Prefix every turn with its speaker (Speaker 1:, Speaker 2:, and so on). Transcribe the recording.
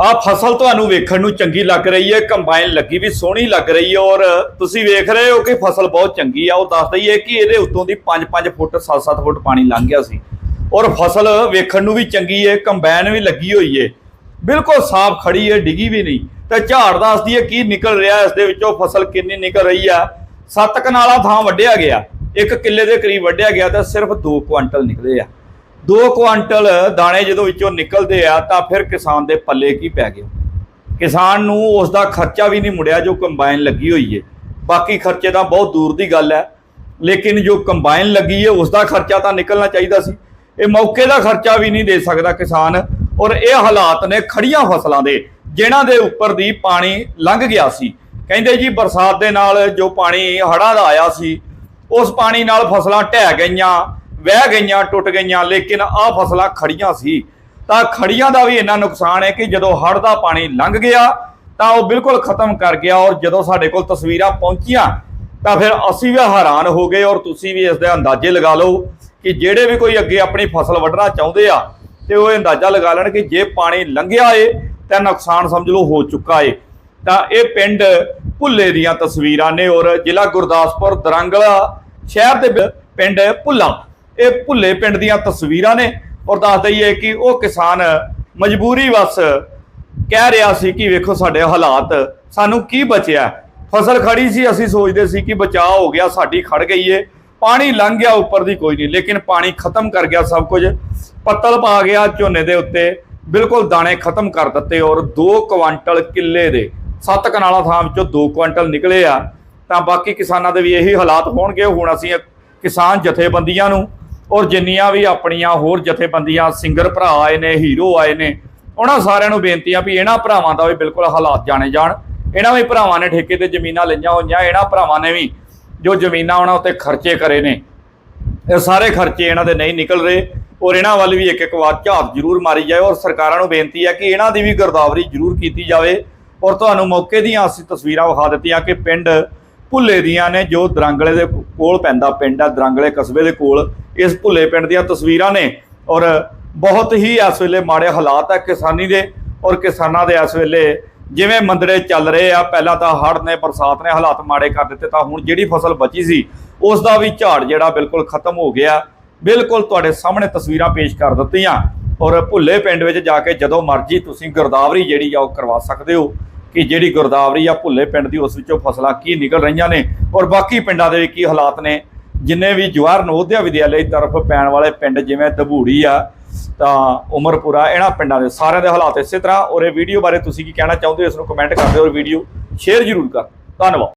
Speaker 1: ਆ ਫਸਲ ਤੁਹਾਨੂੰ ਵੇਖਣ ਨੂੰ ਚੰਗੀ ਲੱਗ ਰਹੀ ਹੈ, ਕੰਬਾਈਨ ਲੱਗੀ ਵੀ ਸੋਹਣੀ ਲੱਗ ਰਹੀ ਹੈ ਔਰ ਤੁਸੀਂ ਵੇਖ ਰਹੇ ਹੋ ਕਿ ਫਸਲ ਬਹੁਤ ਚੰਗੀ ਆ, ਉਹ ਦੱਸ ਦਈਏ ਕਿ ਇਹਦੇ ਉੱਤੋਂ ਦੀ 5-5 ਫੁੱਟ 7-7 ਫੁੱਟ ਪਾਣੀ ਲੰਘ ਗਿਆ ਸੀ। ਔਰ ਫਸਲ ਵੇਖਣ ਨੂੰ ਵੀ ਚੰਗੀ ਹੈ, ਕੰਬਾਈਨ ਵੀ ਲੱਗੀ ਹੋਈ ਹੈ। ਬਿਲਕੁਲ ਸਾਫ਼ ਖੜੀ ਹੈ, ਡਿੱਗੀ ਵੀ ਨਹੀਂ। ਤੇ ਝਾੜ ਦੱਸਦੀ ਹੈ ਕੀ ਨਿਕਲ ਰਿਹਾ ਇਸ ਦੇ ਵਿੱਚੋਂ, ਫਸਲ ਕਿੰਨੀ ਨਿਕਲ ਰਹੀ ਆ। ਸੱਤ ਕਨਾਲਾ ਥਾਂ ਵੱਢਿਆ ਗਿਆ, ਇੱਕ ਕਿੱਲੇ ਦੇ ਕਰੀਬ ਵੱਢਿਆ ਗਿਆ ਤਾਂ ਸਿਰਫ 2 ਕੁਇੰਟਲ ਨਿਕਲੇ ਆ। 2 ਕੁਆਂਟਲ ਦਾਣੇ ਜਦੋਂ ਵਿੱਚੋਂ ਨਿਕਲਦੇ ਆ, ਤਾਂ ਫਿਰ ਕਿਸਾਨ ਦੇ ਪੱਲੇ ਕੀ ਪੈ ਗਿਆ ਕਿਸਾਨ ਨੂੰ ਉਸ ਦਾ ਖਰਚਾ ਵੀ ਨਹੀਂ ਮੁੜਿਆ, ਜੋ ਕੰਬਾਈਨ ਲੱਗੀ ਹੋਈ ਏ। ਬਾਕੀ ਖਰਚੇ ਤਾਂ ਬਹੁਤ ਦੂਰ ਦੀ ਗੱਲ ਹੈ, ਲੇਕਿਨ ਜੋ ਕੰਬਾਈਨ ਲੱਗੀ ਏ ਉਸ ਦਾ ਖਰਚਾ ਤਾਂ ਨਿਕਲਣਾ ਚਾਹੀਦਾ ਸੀ। ਇਹ ਮੌਕੇ ਦਾ ਖਰਚਾ ਵੀ ਨਹੀਂ ਦੇ ਸਕਦਾ ਕਿਸਾਨ, ਔਰ ਇਹ ਹਾਲਾਤ ਨੇ ਖੜੀਆਂ ਫਸਲਾਂ ਦੇ, ਜਿਨ੍ਹਾਂ ਦੇ ਉੱਪਰ ਦੀ ਪਾਣੀ ਲੰਘ ਗਿਆ ਸੀ। ਕਹਿੰਦੇ ਜੀ, ਬਰਸਾਤ ਦੇ ਨਾਲ ਜੋ ਪਾਣੀ ਹੜ੍ਹਾਂ ਦਾ ਆਇਆ ਸੀ, ਉਸ ਪਾਣੀ ਨਾਲ ਫਸਲਾਂ ਢਹਿ ਗਈਆਂ। ਵਹਿ ਗਈਆਂ, ਟੁੱਟ ਗਈਆਂ, ਲੇਕਿਨ ਆਹ ਫਸਲਾਂ ਖੜੀਆਂ ਸੀ। ਤਾਂ ਖੜੀਆਂ ਦਾ ਵੀ ਇੰਨਾ ਨੁਕਸਾਨ ਹੈ ਕਿ ਜਦੋਂ ਹੜ੍ਹ ਦਾ ਪਾਣੀ ਲੰਘ ਗਿਆ, ਤਾਂ ਉਹ ਬਿਲਕੁਲ ਖਤਮ ਕਰ ਗਿਆ ਔਰ ਜਦੋਂ ਸਾਡੇ ਕੋਲ ਤਸਵੀਰਾਂ ਪਹੁੰਚੀਆਂ, ਤਾਂ ਫਿਰ ਅਸੀਂ ਵੀ ਹੈਰਾਨ ਹੋ ਗਏ ਔਰ ਤੁਸੀਂ ਵੀ ਇਸ ਦੇ ਅੰਦਾਜ਼ੇ ਲਗਾ ਲਓ ਕਿ ਜਿਹੜੇ ਵੀ ਕੋਈ ਅੱਗੇ ਆਪਣੀ ਫਸਲ ਵੱਢਣਾ ਚਾਹੁੰਦੇ ਆ, ਤੇ ਉਹ ਅੰਦਾਜ਼ਾ ਲਗਾ ਲੈਣ ਕਿ ਜੇ ਪਾਣੀ ਲੰਘਿਆ ਏ, ਤਾਂ ਨੁਕਸਾਨ ਸਮਝ ਲਓ ਹੋ ਚੁੱਕਾ ਏ। ਤਾਂ ਇਹ ਪਿੰਡ ਭੁੱਲੇ ਦੀਆਂ ਤਸਵੀਰਾਂ ਨੇ ਔਰ ਜ਼ਿਲ੍ਹਾ ਗੁਰਦਾਸਪੁਰ ਦਰੰਗਲਾ ਸ਼ਹਿਰ ਦੇ ਬ- ਪਿੰਡ ਭੁੱਲਾ। ਇਹ ਭੁੱਲੇ ਪਿੰਡ ਦੀਆਂ ਤਸਵੀਰਾਂ ਨੇ ਔਰ ਦੱਸ ਦਈਏ ਕਿ ਉਹ ਕਿਸਾਨ ਮਜਬੂਰੀ ਵਸ ਕਹਿ ਰਿਹਾ ਸੀ ਕਿ ਵੇਖੋ ਸਾਡੇ ਹਾਲਾਤ, ਸਾਨੂੰ ਕੀ ਬਚਿਆ? ਫਸਲ ਖੜੀ ਸੀ, ਅਸੀਂ ਸੋਚਦੇ ਸੀ ਕਿ ਬਚਾਅ ਹੋ ਗਿਆ, ਸਾਡੀ ਖੜ ਗਈ ਏ। ਪਾਣੀ ਲੰਘ ਗਿਆ, ਉੱਪਰ ਦੀ ਕੋਈ ਨਹੀਂ, ਲੇਕਿਨ ਪਾਣੀ ਖਤਮ ਕਰ ਗਿਆ ਸਭ ਕੁਝ। ਪੱਤਲ ਪਾ ਗਿਆ ਝੋਨੇ ਦੇ ਉੱਤੇ, ਬਿਲਕੁਲ ਦਾਣੇ ਖਤਮ ਕਰ ਦਿੱਤੇ ਔਰ 2 ਕੁਆਂਟਲ ਕਿੱਲੇ ਦੇ 7 ਕਨਾਲਾ ਥਾਂ ਵਿੱਚੋਂ 2 ਕੁਆਂਟਲ ਨਿਕਲੇ ਆ। ਤਾਂ ਬਾਕੀ ਕਿਸਾਨਾਂ ਦੇ ਵੀ ਇਹੀ ਹਾਲਾਤ ਹੋਣਗੇ। ਹੁਣ ਅਸੀਂ ਕਿਸਾਨ ਜਥੇਬੰਦੀਆਂ ਨੂੰ ਔਰ ਜਿੰਨੀਆਂ ਵੀ ਆਪਣੀਆਂ ਹੋਰ ਜਥੇਬੰਦੀਆਂ ਸਿੰਗਰ ਭਰਾ ਆਏ ਨੇ ਹੀਰੋ ਆਏ ਨੇ, ਉਹਨਾਂ ਸਾਰਿਆਂ ਨੂੰ ਬੇਨਤੀ ਆ ਵੀ ਇਹਨਾਂ ਭਰਾਵਾਂ ਦਾ ਵੀ ਬਿਲਕੁਲ ਹਾਲਾਤ ਜਾਣੇ ਜਾਣ। ਇਹਨਾਂ ਵੀ ਭਰਾਵਾਂ ਨੇ ਠੇਕੇ ਤੇ ਜ਼ਮੀਨਾਂ ਲਈਆਂ ਹੋਈਆਂ, ਇਹਨਾਂ ਭਰਾਵਾਂ ਨੇ ਵੀ ਜੋ ਜ਼ਮੀਨਾਂ ਉਹਨਾਂ ਉੱਤੇ ਖਰਚੇ ਕਰੇ ਨੇ, ਇਹ ਸਾਰੇ ਖਰਚੇ ਇਹਨਾਂ ਦੇ ਨਹੀਂ ਨਿਕਲ ਰਹੇ ਔਰ ਇਹਨਾਂ ਵੱਲ ਵੀ ਇੱਕ ਇੱਕ ਵਾਰ ਝਾਤ ਜ਼ਰੂਰ ਮਾਰੀ ਜਾਏ ਔਰ ਸਰਕਾਰਾਂ ਨੂੰ ਬੇਨਤੀ ਹੈ ਕਿ ਇਹਨਾਂ ਦੀ ਵੀ ਗਰਦਾਵਰੀ ਜ਼ਰੂਰ ਕੀਤੀ ਜਾਵੇ ਔਰ ਤੁਹਾਨੂੰ ਮੌਕੇ ਦੀਆਂ ਅਸੀਂ ਤਸਵੀਰਾਂ ਵਿਖਾ ਦਿੱਤੀਆਂ ਕਿ ਪਿੰਡ ਭੁੱਲੇ ਦੀਆਂ ਨੇ ਜੋ ਦਰਾਂਗਲੇ ਦੇ ਕੋਲ ਪੈਂਦਾ, ਪਿੰਡ ਆ ਦਰਾਂਗਲੇ ਕਸਬੇ ਦੇ ਕੋਲ, ਇਸ ਭੁੱਲੇ ਪਿੰਡ ਦੀਆਂ ਤਸਵੀਰਾਂ ਨੇ। ਔਰ ਬਹੁਤ ਹੀ ਇਸ ਵੇਲੇ ਮਾੜੇ ਹਾਲਾਤ ਹੈ ਕਿਸਾਨੀ ਦੇ, ਔਰ ਕਿਸਾਨਾਂ ਦੇ ਇਸ ਵੇਲੇ ਜਿਵੇਂ ਮੰਦੜੇ ਚੱਲ ਰਹੇ ਆ, ਪਹਿਲਾਂ ਤਾਂ ਹੜ੍ਹ ਨੇ, ਬਰਸਾਤ ਨੇ ਹਾਲਾਤ ਮਾੜੇ ਕਰ ਦਿੱਤੇ, ਤਾਂ ਹੁਣ ਜਿਹੜੀ ਫਸਲ ਬਚੀ ਸੀ, ਉਸ ਦਾ ਵੀ ਝਾੜ ਜਿਹੜਾ ਬਿਲਕੁਲ ਖਤਮ ਹੋ ਗਿਆ। ਬਿਲਕੁਲ ਤੁਹਾਡੇ ਸਾਹਮਣੇ ਤਸਵੀਰਾਂ ਪੇਸ਼ ਕਰ ਦਿੱਤੀਆਂ। ਔਰ ਭੁੱਲੇ ਪਿੰਡ ਵਿੱਚ ਜਾ ਕੇ ਜਦੋਂ ਮਰਜ਼ੀ ਤੁਸੀਂ ਗਰਦਾਵਰੀ ਜਿਹੜੀ ਆ ਉਹ ਕਰਵਾ ਸਕਦੇ ਹੋ। ਕਿ ਜਿਹੜੀ ਗੁਰਦਾਵਰੀ ਆ ਭੁੱਲੇ ਪਿੰਡ ਦੀ ਉਸ ਵਿੱਚੋਂ ਫਸਲਾਂ ਕੀ ਨਿਕਲ ਰਹੀਆਂ ਨੇ ਔਰ ਬਾਕੀ ਪਿੰਡਾਂ ਦੇ ਵੀ ਕੀ ਹਾਲਾਤ ਨੇ। ਜਿੰਨੇ ਵੀ ਜਵਾਹਰ ਨਵੋਦਿਆ ਵਿਦਿਆਲੇ ਦੀ ਤਰਫ ਪੈਣ ਵਾਲੇ ਪਿੰਡ ਜਿਵੇਂ ਦਬੂੜੀ ਆ, ਤਾਂ ਉਮਰਪੁਰਾ, ਇਹਨਾਂ ਪਿੰਡਾਂ ਦੇ ਸਾਰਿਆਂ ਦੇ ਹਾਲਾਤ ਇਸੇ ਤਰ੍ਹਾਂ। ਔਰ ਇਹ ਵੀਡੀਓ ਬਾਰੇ ਤੁਸੀਂ ਕੀ ਕਹਿਣਾ ਚਾਹੁੰਦੇ ਹੋ, ਇਸ ਨੂੰ ਕਮੈਂਟ ਕਰ ਦਿਓ ਔਰ ਵੀਡੀਓ ਸ਼ੇਅਰ ਜ਼ਰੂਰ ਕਰ। ਧੰਨਵਾਦ।